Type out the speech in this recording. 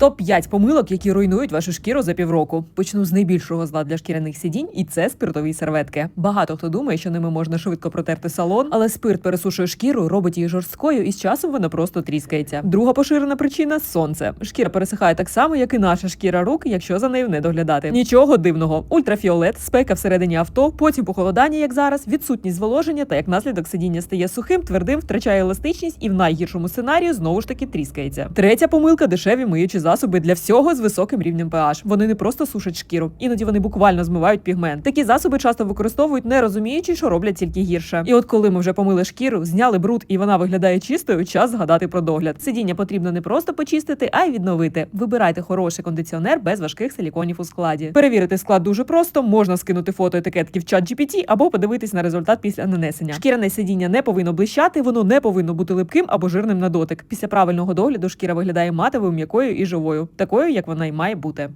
Топ 5 помилок, які руйнують вашу шкіру за півроку. Почну з найбільшого зла для шкіряних сидінь, і це спиртові серветки. Багато хто думає, що ними можна швидко протерти салон, але спирт пересушує шкіру, робить її жорсткою, і з часом вона просто тріскається. Друга поширена причина сонце. Шкіра пересихає так само, як і наша шкіра рук, якщо за нею не доглядати. Нічого дивного. Ультрафіолет, спека всередині авто, потім похолодання, як зараз, відсутність зволоження та як наслідок сидіння стає сухим, твердим, втрачає еластичність і в найгіршому сценарію знову ж таки тріскається. Третя помилка дешеві миючі засоби для всього з високим рівнем pH. Вони не просто сушать шкіру, іноді вони буквально змивають пігмент. Такі засоби часто використовують, не розуміючи, що роблять тільки гірше. І от коли ми вже помили шкіру, зняли бруд і вона виглядає чистою, час згадати про догляд. Сидіння потрібно не просто почистити, а й відновити. Вибирайте хороший кондиціонер без важких силіконів у складі. Перевірити склад дуже просто. Можна скинути фото етикетки в чат GPT або подивитись на результат після нанесення. Шкіряне сидіння не повинно блищати, воно не повинно бути липким або жирним на дотик. Після правильного догляду шкіра виглядає матовою, м'якою і живою, такою, як вона й має бути.